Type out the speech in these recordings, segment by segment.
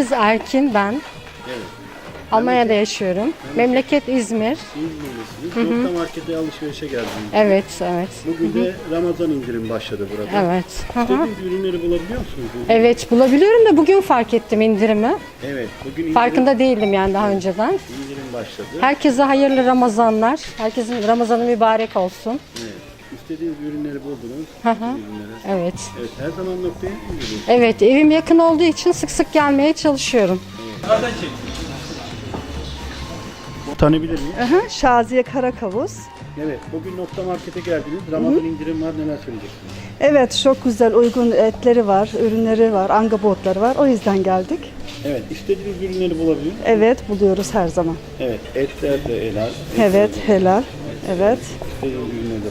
Biz Erkin ben. Almanya'da yaşıyorum. Memleket İzmir. İzmirlisiniz. Nokta markete alışverişe geldiniz. Evet, evet. Bugün de Ramazan indirim başladı burada. Evet. Hı hı. İstediğiniz ürünleri bulabiliyor musunuz? Evet, bulabiliyorum da bugün fark ettim indirimi. Evet. Bugün indirim, Farkında değildim yani daha önceden. indirim başladı. Herkese hayırlı Ramazanlar. Herkesin Ramazanı mübarek olsun. Evet. İstediğiniz ürünleri buldunuz. Hı hı. Ürünleri. Evet. Evet. Her zaman noktaya mı gidiyorsunuz? Evet, evim yakın olduğu için sık sık gelmeye çalışıyorum. Tanıyabilir miyim? Aha, Şaziye Karakavuz. Evet. Bugün nokta markete geldiniz. Ramazan indirim var. Neler söyleyeceksiniz? Evet çok güzel uygun etleri var, ürünleri var, angabotları var. O yüzden geldik. Evet. İstediğiniz ürünleri bulabiliyor musunuz? Evet buluyoruz her zaman. Evet. Etler de helal. Evet helal. Evet. Ürünleri de.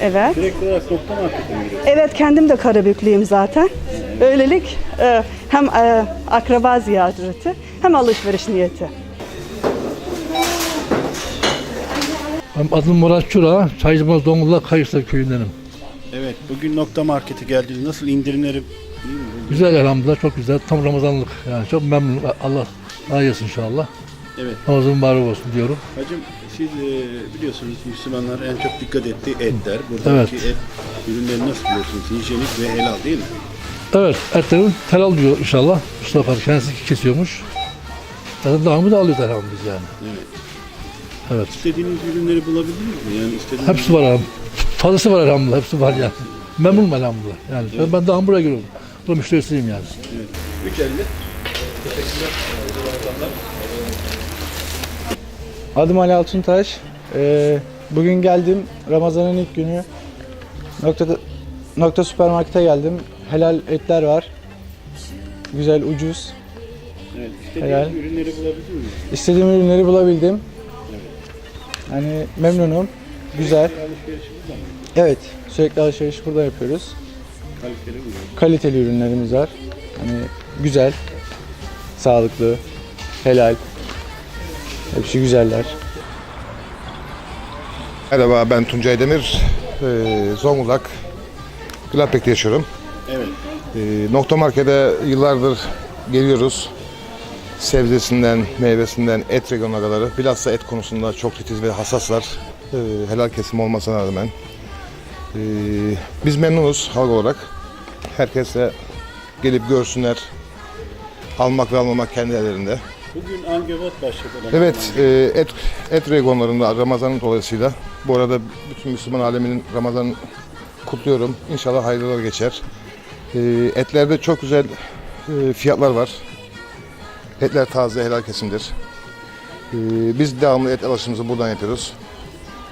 Evet. Sürekli olarak nokta markete mi giriyorsunuz? Evet kendim de Karabüklüyüm zaten. Öylelik e, hem e, akraba ziyareti hem alışveriş niyeti. Benim Adım Murat Çura, Çaycımaz Zonguldak Kayışlar köyündenim. Evet. Bugün nokta markete geldiniz. Nasıl indirimleri? Güzel elhamdülillah, çok güzel. Tam Ramazanlık yani çok memnun. Allah razı olsun inşallah. Evet. Ramazan mübarek olsun diyorum. Hacım siz e, biliyorsunuz Müslümanlar en çok dikkat ettiği etler. Buradaki Evet. et ürünleri nasıl biliyorsunuz? Hijyenik ve helal değil mi? Evet, etlerin helal diyor inşallah. Mustafa kendisi kesiyormuş. Zaten devamı da alıyoruz elhamdülillah biz yani. Evet. Evet. İstediğiniz ürünleri bulabildiniz mi? Yani istediğiniz Hepsi var elhamdülillah. Fazlası var elhamdülillah, hepsi var yani. Memnunum elhamdülillah. Yani ben, ben daha buraya giriyorum. Burada müşterisiyim yani. Evet. 350. Adım Ali Altuntaş. Ee, bugün geldim. Ramazan'ın ilk günü. Nokta, nokta süpermarkete geldim. Helal etler var. Güzel, ucuz. Evet. İstediğiniz Helal. ürünleri bulabildiniz mi? İstediğim ürünleri bulabildim. Yani memnunum. Güzel. Alışverişimiz var mı? Evet, sürekli alışveriş burada yapıyoruz. Kaliteli ürün. Kaliteli ürünlerimiz var. Hani güzel, sağlıklı, helal. Hepsi güzeller. Merhaba ben Tuncay Demir. Ee, Zonguldak Gladbeck'te yaşıyorum. Evet. Ee, nokta Market'e yıllardır geliyoruz. Sebzesinden, meyvesinden, et regionuna kadar. Bilhassa et konusunda çok titiz ve hassaslar. Ee, helal kesim olmasına rağmen. Ee, biz memnunuz halk olarak. Herkes de gelip görsünler. Almak ve almamak kendi ellerinde. Bugün Angevot başladı. Evet, e, et, et regonlarında Ramazan'ın dolayısıyla. Bu arada bütün Müslüman aleminin Ramazan'ı kutluyorum. İnşallah hayırlı geçer. E, etlerde çok güzel e, fiyatlar var. Etler taze, helal kesimdir. E, biz devamlı et alışımızı buradan yapıyoruz.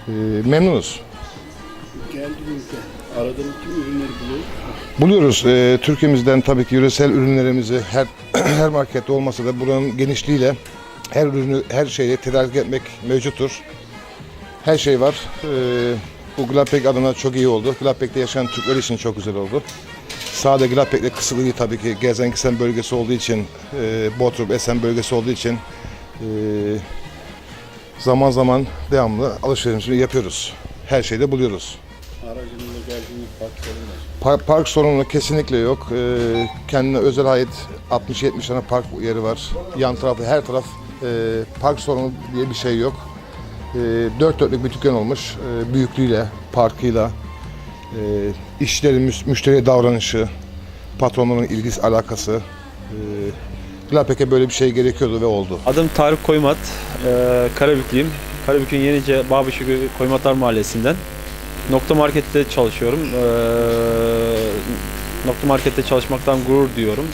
E, memnunuz. Aradığınız tüm ürünleri buluyor. Buluyoruz. E, Türkiye'mizden tabii ki yöresel ürünlerimizi her her markette olmasa da buranın genişliğiyle her ürünü her şeyi tedarik etmek mevcuttur. Her şey var. E, bu Gladbeck adına çok iyi oldu. Gladbeck'te yaşayan Türkler için çok güzel oldu. Sade Gladbeck'le kısıtlı değil tabii ki. Gezenkisen bölgesi olduğu için, e, Bodrum, Esen bölgesi olduğu için e, zaman zaman devamlı alışverişimizi yapıyoruz. Her şeyde buluyoruz. Aracınızla parkların var. Park, park sorunu kesinlikle yok. Ee, kendine özel ait 60-70 tane park yeri var. Yan tarafı her taraf e, park sorunu diye bir şey yok. E, dört dörtlük bir dükkan olmuş. E, büyüklüğüyle, parkıyla, e, işçilerin müş- müşteriye davranışı, patronların ilgisi, alakası. E, Gladbeck'e böyle bir şey gerekiyordu ve oldu. Adım Tarık Koymat, ee, Karabüklüyüm. Karabük'ün Yenice Bağbaşı Koymatlar Mahallesi'nden. Nokta Market'te çalışıyorum. Ee, Nokta Market'te çalışmaktan gurur duyuyorum.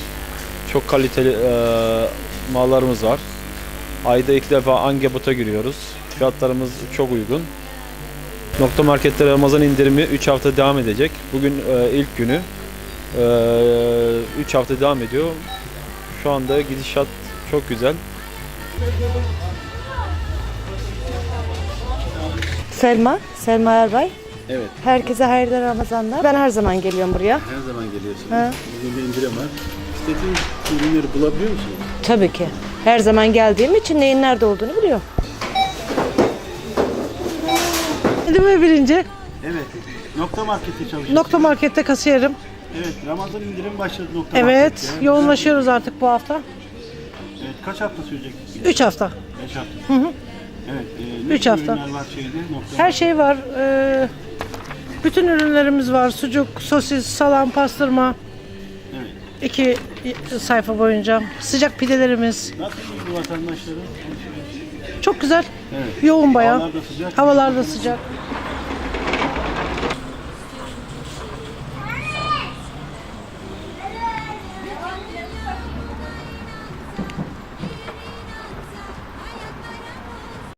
Çok kaliteli ee, mallarımız var. Ayda iki defa Angebot'a giriyoruz. Fiyatlarımız çok uygun. Nokta Market'te Ramazan indirimi 3 hafta devam edecek. Bugün ee, ilk günü. 3 hafta devam ediyor. Şu anda gidişat çok güzel. Selma, Selma Erbay. Evet. Herkese hayırlı Ramazanlar. Ben her zaman geliyorum buraya. Her zaman geliyorsunuz. Ha. Bugün de indirim var. İstediğiniz ürünleri bulabiliyor musunuz? Tabii ki. Her zaman geldiğim için neyin nerede olduğunu biliyorum. Elime birinci Evet. Nokta Market'te çalışıyorsunuz. nokta markette kasiyerim. Evet. Ramazan indirim başladı Nokta Evet, Market'te. yoğunlaşıyoruz artık bu hafta. Evet. Kaç hafta sürecek? 3 hafta. 5 hafta. Evet. E, Üç hafta. var şeyde? Her şey var. Ee, bütün ürünlerimiz var. Sucuk, sosis, salam, pastırma. Evet. İki sayfa boyunca. Sıcak pidelerimiz. Nasıl ilgi vatandaşların? Çok güzel. Evet. Yoğun bayağı. Havalar da sıcak. Havalar da sıcak.